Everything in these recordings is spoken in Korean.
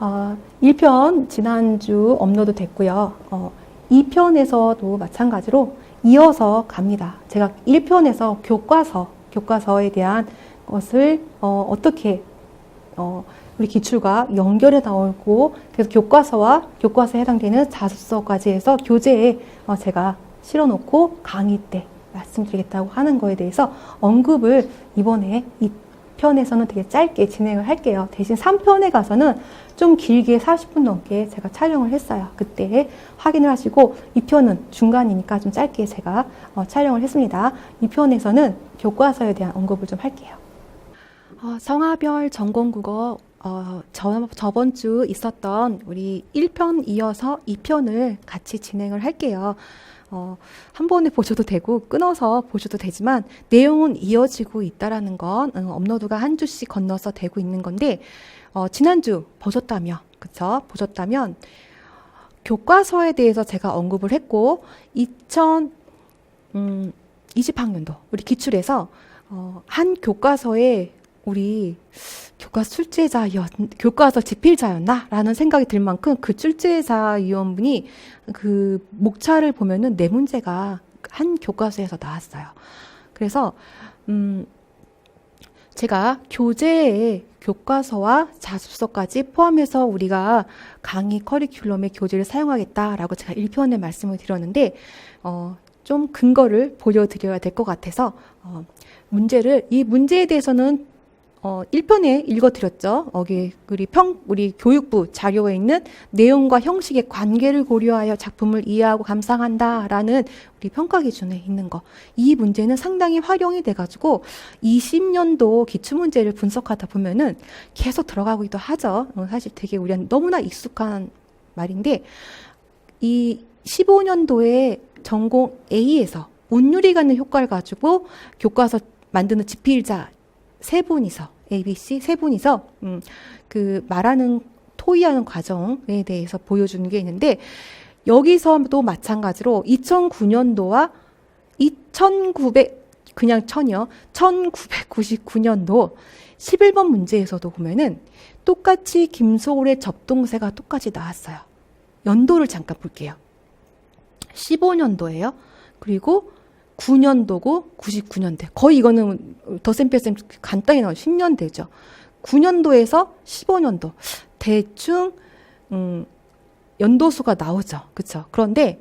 어, 1편 지난주 업로드 됐고요. 어, 2편에서도 마찬가지로 이어서 갑니다. 제가 1편에서 교과서, 교과서에 대한 것을 어, 어떻게 어, 우리 기출과 연결해 나오고 그래서 교과서와 교과서에 해당되는 자습서까지 해서 교재에 어, 제가 실어놓고 강의 때 말씀드리겠다고 하는 거에 대해서 언급을 이번에 이 편에서는 되게 짧게 진행을 할게요. 대신 3편에 가서는 좀 길게 40분 넘게 제가 촬영을 했어요. 그때 확인을 하시고 2편은 중간이니까 좀 짧게 제가 어, 촬영을 했습니다. 2편에서는 교과서에 대한 언급을 좀 할게요. 어, 성하별 전공국어 어, 저, 저번 주 있었던 우리 1편 이어서 2편을 같이 진행을 할게요. 어, 한 번에 보셔도 되고 끊어서 보셔도 되지만 내용은 이어지고 있다라는 건 어, 업로드가 한 주씩 건너서 되고 있는 건데 어, 지난주 보셨다면 그쵸 보셨다면 교과서에 대해서 제가 언급을 했고 2000 음, 20학년도 우리 기출에서 어, 한 교과서에 우리 교과서 출제자였, 교과서 집필자였나 라는 생각이 들 만큼 그 출제자 위원분이 그 목차를 보면은 네 문제가 한 교과서에서 나왔어요. 그래서 음 제가 교재에 교과서와 자습서까지 포함해서 우리가 강의 커리큘럼의 교재를 사용하겠다라고 제가 1편에 말씀을 드렸는데 어, 좀 근거를 보여드려야 될 것 같아서 어, 문제를 이 문제에 대해서는 어, 1편에 읽어드렸죠. 여기 우리 평 우리 교육부 자료에 있는 내용과 형식의 관계를 고려하여 작품을 이해하고 감상한다 라는 우리 평가 기준에 있는 거. 이 문제는 상당히 활용이 돼가지고 20년도 기출 문제를 분석하다 보면은 계속 들어가기도 하죠. 어, 사실 되게 우리한 너무나 익숙한 말인데 이 15년도에 전공 A에서 운율이 가는 효과를 가지고 교과서 만드는 집필자 세 분이서 A, B, C 세 분이서 음, 그 말하는 토의하는 과정에 대해서 보여주는 게 있는데 여기서도 마찬가지로 2009년도와 2900 그냥 천이요. 1999년도 11번 문제에서도 보면은 똑같이 김소울의 접동세가 똑같이 나왔어요. 연도를 잠깐 볼게요. 15년도예요. 그리고 9년도고 99년대. 거의 이거는 빼셈 간단히 나와 10년대죠. 9년도에서 15년도. 대충 음 연도수가 나오죠. 그렇죠? 그런데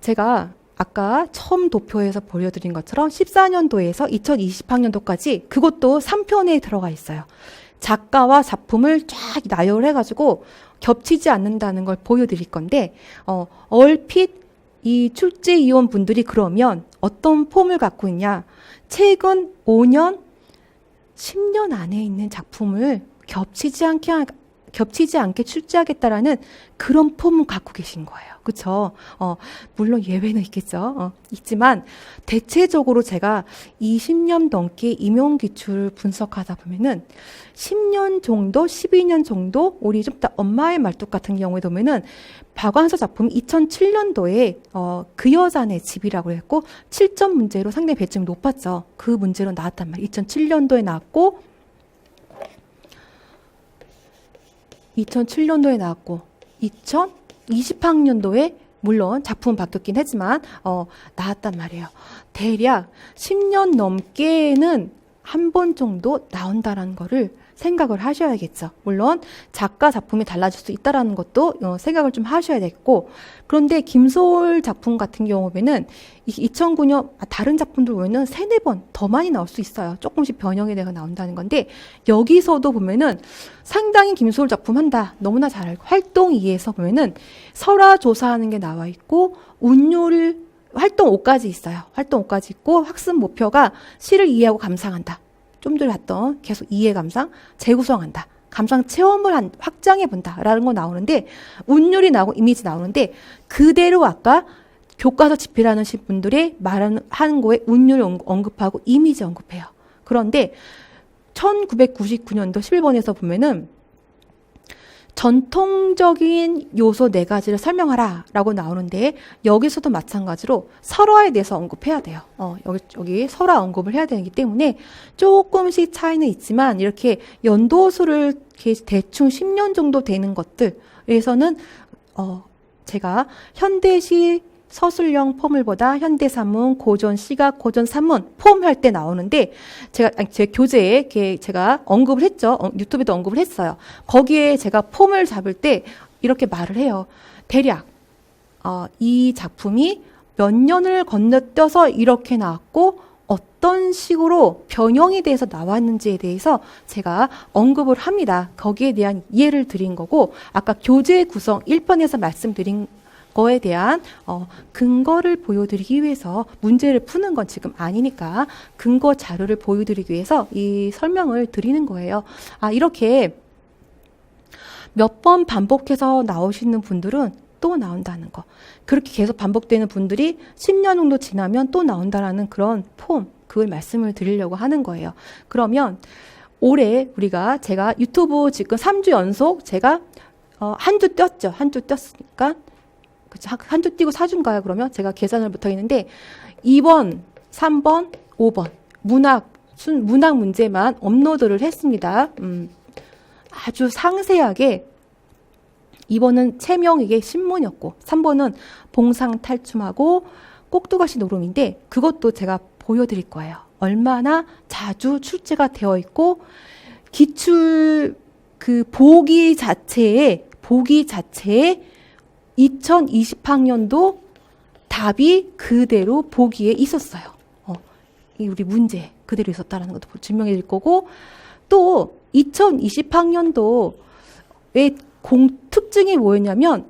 제가 아까 처음 도표에서 보여드린 것처럼 14년도에서 2020학년도까지 그것도 3편에 들어가 있어요. 작가와 작품을 쫙 나열해가지고 겹치지 않는다는 걸 보여드릴 건데, 어, 얼핏 이 출제 위원 분들이 그러면 어떤 폼을 갖고 있냐? 최근 5년, 10년 안에 있는 작품을 겹치지 않게 하- 겹치지 않게 출제하겠다라는 그런 폼을 갖고 계신 거예요. 그렇죠? 어, 물론 예외는 있겠죠. 어, 있지만 대체적으로 제가 20년 넘게 임용 기출을 분석하다 보면은 10년 정도, 12년 정도 우리 좀더 엄마의 말뚝 같은 경우에 보면은 박완서 작품 2007년도에 어, 그 여자네 집이라고 했고 7점 문제로 상당히 배점이 높았죠. 그 문제로 나왔단 말이에요. 2007년도에 나왔고 2007년도에 나왔고 2020학년도에 물론 작품은 바뀌었긴 했지만 어, 나왔단 말이에요. 대략 10년 넘게는 한 번 정도 나온다라는 거를 생각을 하셔야겠죠. 물론 작가 작품이 달라질 수 있다라는 것도 어, 생각을 좀 하셔야 되고 그런데 김소월 작품 같은 경우에는 2009년 아, 다른 작품들 보면은 세네 번 더 많이 나올 수 있어요. 조금씩 변형이 돼가 나온다는 건데 여기서도 보면은 상당히 김소월 작품 한다. 너무나 잘 알고 활동 2에서 보면은 설화 조사하는 게 나와 있고 운율 활동 5까지 있어요. 활동 5까지 있고 학습 목표가 시를 이해하고 감상한다. 좀 전에 봤던 계속 이해 감상, 재구성한다. 감상 체험을 한, 확장해 본다라는 거 나오는데 운율이 나오고 이미지 나오는데 그대로 아까 교과서 집필하는 분들의 말하는 하는 거에 운율 언급하고 이미지 언급해요. 그런데 1999년도 11번에서 보면은 전통적인 요소 네 가지를 설명하라 라고 나오는데 여기서도 마찬가지로 설화에 대해서 언급해야 돼요. 어, 여기, 여기 설화 언급을 해야 되기 때문에 조금씩 차이는 있지만 이렇게 연도수를 대충 10년 정도 되는 것들에서는 어, 제가 현대시 서술형 포물보다 현대산문, 고전 시각, 고전 산문 포함할 때 나오는데 제가 제 교재에 제가 언급을 했죠. 어, 유튜브에도 언급을 했어요. 거기에 제가 폼을 잡을 때 이렇게 말을 해요. 대략 어, 이 작품이 몇 년을 건너뛰어서 이렇게 나왔고 어떤 식으로 변형이 돼서 나왔는지에 대해서 제가 언급을 합니다. 거기에 대한 이해를 드린 거고 아까 교재 구성 1편에서 말씀드린 거에 대한 어, 근거를 보여드리기 위해서 문제를 푸는 건 지금 아니니까 근거 자료를 보여드리기 위해서 이 설명을 드리는 거예요. 아 이렇게 몇 번 반복해서 나오시는 분들은 또 나온다는 거. 그렇게 계속 반복되는 분들이 10년 정도 지나면 또 나온다라는 그런 폼, 그걸 말씀을 드리려고 하는 거예요. 그러면 올해 우리가 제가 유튜브 지금 3주 연속 제가 어, 한 주 뛰었죠. 한 주 뛰었으니까. 한주 뛰고 4주인가요? 그러면 제가 계산을 못 하겠는데 2번, 3번, 5번 문학 순 문학 문제만 업로드를 했습니다. 음, 아주 상세하게 2번은 채명에게 신문이었고 3번은 봉상 탈춤하고 꼭두가시 노름인데 그것도 제가 보여드릴 거예요. 얼마나 자주 출제가 되어 있고 기출 그 보기 자체에 보기 자체에 2020학년도 답이 그대로 보기에 있었어요. 어, 이 우리 문제 그대로 있었다라는 것도 증명해 드릴 거고 또 2020학년도의 공 특징이 뭐였냐면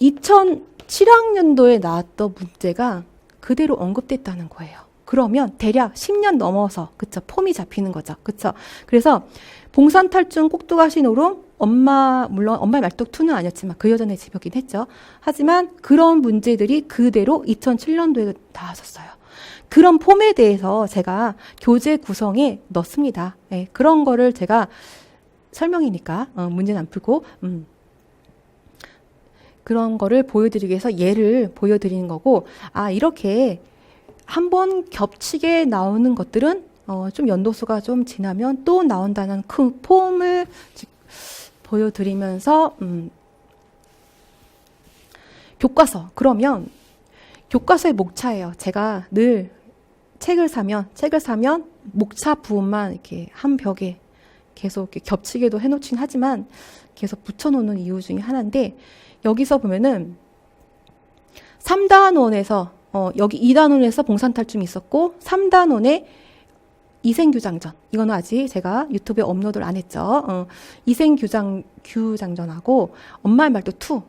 2007학년도에 나왔던 문제가 그대로 언급됐다는 거예요. 그러면 대략 10년 넘어서 그쵸 폼이 잡히는 거죠. 그쵸 그래서 봉산 탈중 꼭두가시 노름 엄마 물론 엄마의 말뚝 2는 아니었지만 그 여전의 집이었긴 했죠. 하지만 그런 문제들이 그대로 2007년도에 나왔었어요. 그런 폼에 대해서 제가 교재 구성에 넣습니다. 네, 그런 거를 제가 설명이니까 어, 문제는 안 풀고 음. 그런 거를 보여드리기 위해서 예를 보여드리는 거고 아 이렇게 한 번 겹치게 나오는 것들은 어, 좀 연도수가 좀 지나면 또 나온다는 큰 폼을 보여드리면서 음, 교과서 그러면 교과서의 목차예요. 제가 늘 책을 사면 책을 사면 목차 부분만 이렇게 한 벽에 계속 이렇게 겹치게도 해놓긴 하지만 계속 붙여놓는 이유 중에 하나인데 여기서 보면은 3단원에서 어, 여기 2단원에서 봉산탈춤이 있었고 3단원에 이생규장전 이거는 아직 제가 유튜브에 업로드를 안 했죠. 어, 이생규장 규장전하고 엄마의 말도 2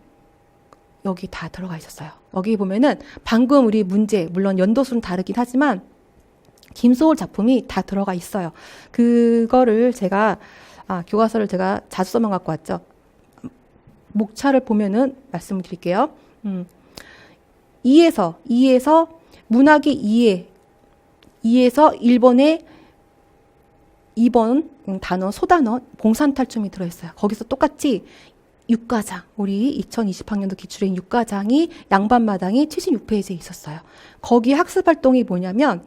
여기 다 들어가 있었어요. 여기 보면은 방금 우리 문제 물론 연도수는 다르긴 하지만 김소월 작품이 다 들어가 있어요. 그거를 제가 아, 교과서를 제가 자주 써만 갖고 왔죠. 목차를 보면은 말씀을 드릴게요. 음. 2에서 2에서 문학의 2에 2에서 1번에 2번 단어 소단어 봉산탈춤이 들어있어요. 거기서 똑같이 육가장 우리 2020학년도 기출인 육가장이 양반마당이 76페이지에 있었어요. 거기 학습 활동이 뭐냐면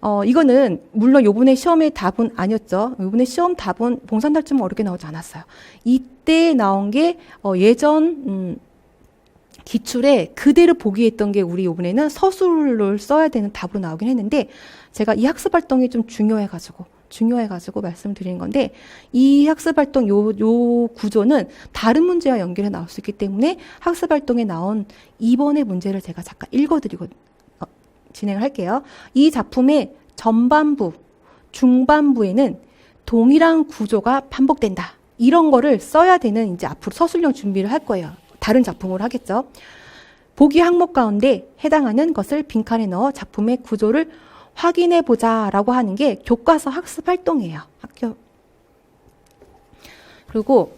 어 이거는 물론 요번에 시험의 답은 아니었죠. 요번에 시험 답은 봉산탈춤은 어렵게 나오지 않았어요. 이때 나온 게 어, 예전 음, 기출에 그대로 보기했던 게 우리 요번에는 서술을 써야 되는 답으로 나오긴 했는데 제가 이 학습 활동이 좀 중요해가지고 중요해가지고 말씀드리는 건데 이 학습 활동 요, 요 구조는 다른 문제와 연결해 나올 수 있기 때문에 학습 활동에 나온 2번의 문제를 제가 잠깐 읽어드리고 어, 진행을 할게요. 이 작품의 전반부, 중반부에는 동일한 구조가 반복된다. 이런 거를 써야 되는 이제 앞으로 서술형 준비를 할 거예요. 다른 작품을 하겠죠. 보기 항목 가운데 해당하는 것을 빈칸에 넣어 작품의 구조를 확인해 보자라고 하는 게 교과서 학습 활동이에요. 학교. 그리고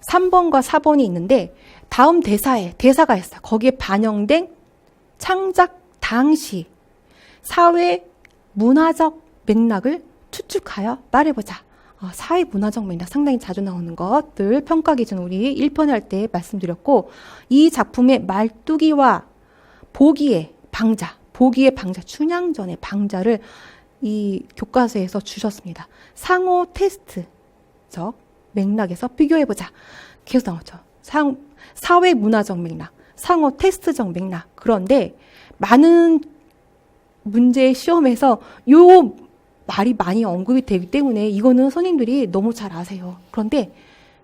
3번과 4번이 있는데 다음 대사에 대사가 있어요. 거기에 반영된 창작 당시 사회 문화적 맥락을 추측하여 말해보자. 어, 사회 문화적 맥락 상당히 자주 나오는 것들 평가 기준 우리 1편에 할 때 말씀드렸고 이 작품의 말뚝이와 보기의 방자, 보기의 방자, 춘향전의 방자를 이 교과서에서 주셨습니다. 상호 테스트적 맥락에서 비교해보자. 계속 나오죠. 상, 사회 문화적 맥락, 상호 테스트적 맥락. 그런데 많은 문제 시험에서 요 말이 많이 언급이 되기 때문에 이거는 선생님들이 너무 잘 아세요. 그런데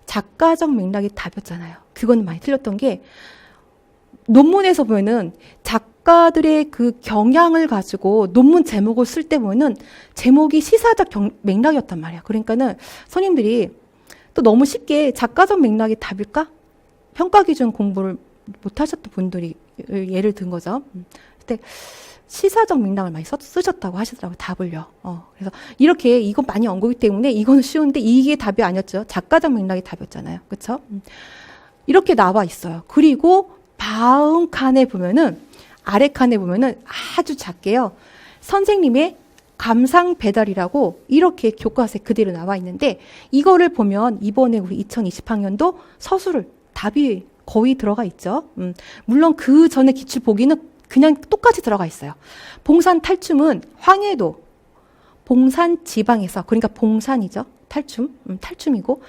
작가적 맥락이 답이었잖아요. 그건 많이 틀렸던 게 논문에서 보면은 작가들의 그 경향을 가지고 논문 제목을 쓸 때 보면은 제목이 시사적 경- 맥락이었단 말이야. 그러니까는 선생님들이 또 너무 쉽게 작가적 맥락이 답일까? 평가 기준 공부를 못 하셨던 분들이 예를 든 거죠. 음. 근데 시사적 맥락을 많이 썼- 쓰셨다고 하시더라고요. 답을요. 어, 그래서 이렇게 이건 많이 언급이 때문에 이거는 쉬운데 이게 답이 아니었죠. 작가적 맥락이 답이었잖아요. 그렇죠? 이렇게 나와 있어요. 그리고 다음 칸에 보면은 아래 칸에 보면은 아주 작게요. 선생님의 감상 배달이라고 이렇게 교과서에 그대로 나와 있는데 이거를 보면 이번에 우리 2020학년도 서술을 답이 거의 들어가 있죠. 음, 물론 그 전에 기출 보기는 그냥 똑같이 들어가 있어요. 봉산 탈춤은 황해도 봉산 지방에서 그러니까 봉산이죠. 탈춤, 음, 탈춤이고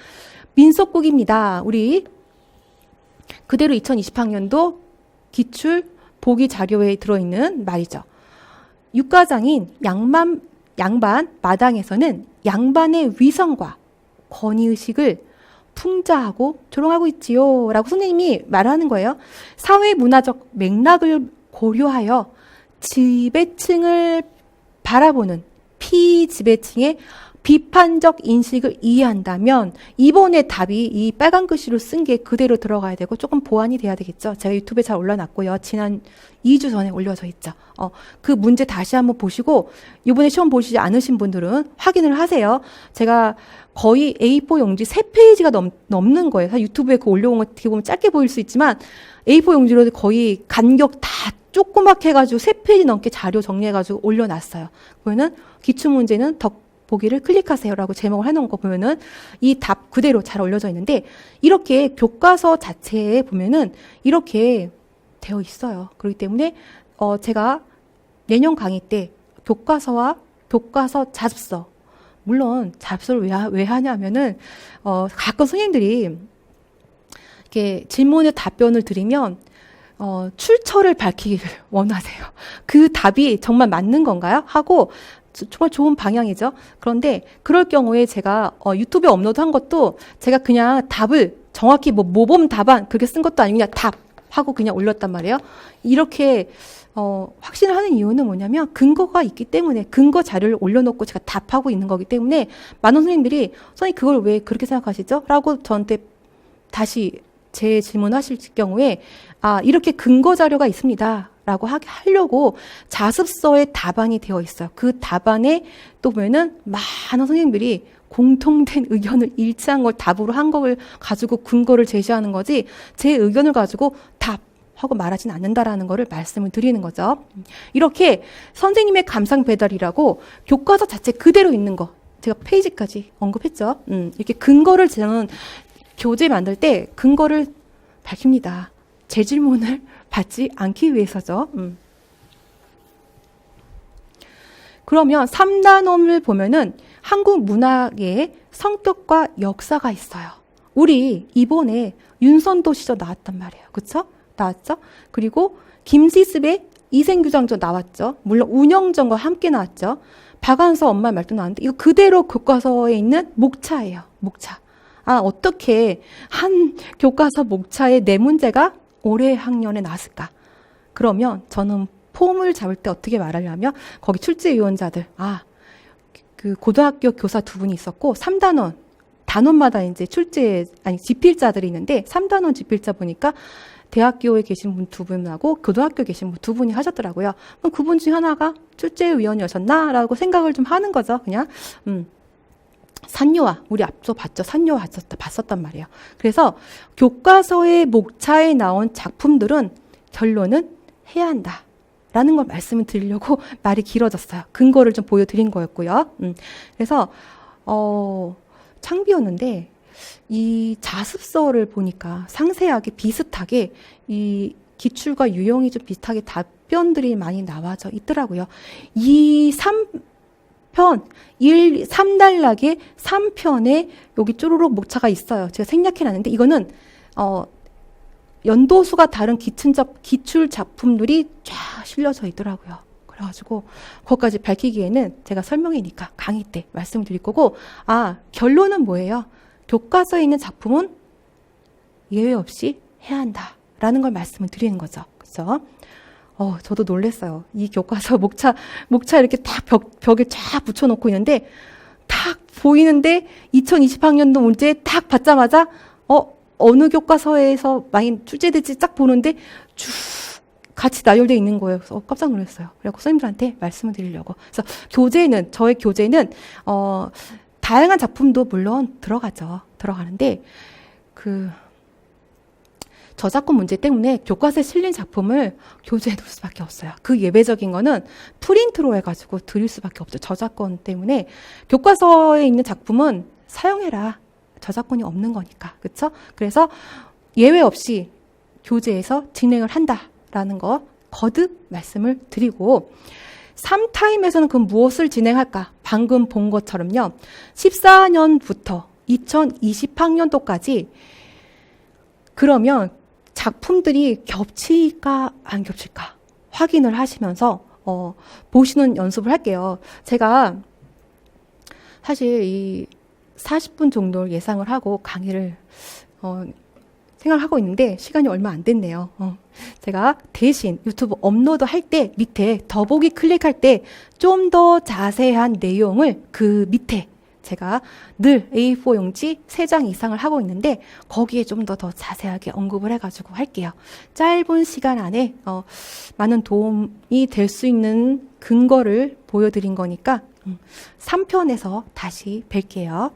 민속곡입니다. 우리 그대로 2020학년도 기출 보기 자료에 들어있는 말이죠. 육가장인 양반, 양반 마당에서는 양반의 위성과 권위의식을 풍자하고 조롱하고 있지요. 라고 선생님이 말하는 거예요. 사회 문화적 맥락을 고려하여 지배층을 바라보는 피지배층의 비판적 인식을 이해한다면 이번에 답이 이 빨간 글씨로 쓴 게 그대로 들어가야 되고 조금 보완이 돼야 되겠죠. 제가 유튜브에 잘 올려놨고요. 지난 2주 전에 올려져 있죠. 어, 그 문제 다시 한번 보시고 이번에 시험 보시지 않으신 분들은 확인을 하세요. 제가 거의 A4 용지 3페이지가 넘, 넘는 거예요. 유튜브에 그 올려온 거 어떻게 보면 짧게 보일 수 있지만 A4 용지로 거의 간격 다 조그맣게 해가지고 3페이지 넘게 자료 정리해가지고 올려놨어요. 그러면은 기출 문제는 더 보기를 클릭하세요라고 제목을 해놓은 거 보면은 이 답 그대로 잘 올려져 있는데 이렇게 교과서 자체에 보면은 이렇게 되어 있어요. 그렇기 때문에 어 제가 내년 강의 때 교과서와 교과서 자습서 물론 자습서를 왜, 하- 왜 하냐면은 어 가끔 선생님들이 이렇게 질문에 답변을 드리면 어, 출처를 밝히기를 원하세요. 그 답이 정말 맞는 건가요? 하고 저- 정말 좋은 방향이죠. 그런데 그럴 경우에 제가 어, 유튜브에 업로드한 것도 제가 그냥 답을 정확히 뭐 모범 답안 그렇게 쓴 것도 아니고 그냥 답 하고 그냥 올렸단 말이에요. 이렇게 어, 확신을 하는 이유는 뭐냐면 근거가 있기 때문에 근거 자료를 올려놓고 제가 답하고 있는 거기 때문에 많은 선생님들이 선생님 그걸 왜 그렇게 생각하시죠? 라고 저한테 다시 제 질문하실 경우에 아 이렇게 근거 자료가 있습니다. 라고 하, 하려고 자습서에 답안이 되어 있어요. 그 답안에 또 보면은 많은 선생님들이 공통된 의견을 일치한 걸 답으로 한 걸 가지고 근거를 제시하는 거지 제 의견을 가지고 답 하고 말하진 않는다라는 거를 말씀을 드리는 거죠. 이렇게 선생님의 감상 배달이라고 교과서 자체 그대로 있는 거 제가 페이지까지 언급했죠. 음, 이렇게 근거를 저는 교재 만들 때 근거를 밝힙니다. 제 질문을 받지 않기 위해서죠. 음. 그러면 3단원을 보면은 한국 문학의 성격과 역사가 있어요. 우리 이번에 윤선도 시절 나왔단 말이에요. 그쵸? 나왔죠? 그리고 김시습의 이생규장전 나왔죠. 물론 운영전과 함께 나왔죠. 박완서 엄마의 말도 나왔는데 이거 그대로 교과서에 있는 목차예요. 목차. 아, 어떻게 한 교과서 목차에 네 문제가 올해 학년에 나왔을까? 그러면 저는 폼을 잡을 때 어떻게 말하냐면 거기 출제 위원자들, 아, 그 고등학교 교사 두 분이 있었고, 3단원, 단원마다 이제 출제, 아니, 지필자들이 있는데, 3단원 지필자 보니까 대학교에 계신 분 두 분하고 고등학교에 계신 분 두 분이 하셨더라고요. 그분 중 하나가 출제위원이었나라고 생각을 좀 하는 거죠, 그냥. 음. 산요화 우리 앞서 봤죠? 산요화 봤었다, 봤었단 말이에요. 그래서 교과서의 목차에 나온 작품들은 결론은 해야 한다 라는 걸 말씀을 드리려고 말이 길어졌어요. 근거를 좀 보여드린 거였고요. 음, 그래서 어 창비였는데 이 자습서를 보니까 상세하게 비슷하게 이 기출과 유형이 좀 비슷하게 답변들이 많이 나와져 있더라고요. 이 3 편, 1, 3단락에 3편에 여기 쪼르륵 목차가 있어요. 제가 생략해 놨는데 이거는 어 연도수가 다른 작, 기출 작품들이 쫙 실려져 있더라고요. 그래가지고 그것까지 밝히기에는 제가 설명이니까 강의 때 말씀드릴 거고 아 결론은 뭐예요? 교과서에 있는 작품은 예외 없이 해야 한다라는 걸 말씀을 드리는 거죠. 그렇죠? 어, 저도 놀랐어요. 이 교과서 목차 목차 이렇게 딱 벽, 벽에 쫙 붙여놓고 있는데 딱 보이는데 2020학년도 문제 딱 받자마자 어 어느 교과서에서 많이 출제될지 딱 보는데 쭉 같이 나열되어 있는 거예요. 그래서 어, 깜짝 놀랐어요. 그래서 선생님들한테 말씀을 드리려고. 그래서 교재는 저의 교재는 어 다양한 작품도 물론 들어가죠. 들어가는데 그 저작권 문제 때문에 교과서에 실린 작품을 교재에 넣을 수밖에 없어요. 그 예외적인 거는 프린트로 해가지고 드릴 수밖에 없죠. 저작권 때문에 교과서에 있는 작품은 사용해라. 저작권이 없는 거니까. 그렇죠? 그래서 예외 없이 교재에서 진행을 한다라는 거 거듭 말씀을 드리고 3타임에서는 그럼 무엇을 진행할까? 방금 본 것처럼요. 14년부터 2020학년도까지 그러면 작품들이 겹칠까 안 겹칠까 확인을 하시면서 어, 보시는 연습을 할게요. 제가 사실 이 40분 정도를 예상을 하고 강의를 어, 생각을 하고 있는데 시간이 얼마 안 됐네요. 어. 제가 대신 유튜브 업로드 할 때 밑에 더보기 클릭할 때 좀 더 자세한 내용을 그 밑에 제가 늘 A4 용지 3장 이상을 하고 있는데 거기에 좀 더 더 자세하게 언급을 해가지고 할게요. 짧은 시간 안에 어, 많은 도움이 될 수 있는 근거를 보여드린 거니까 음, 3편에서 다시 뵐게요.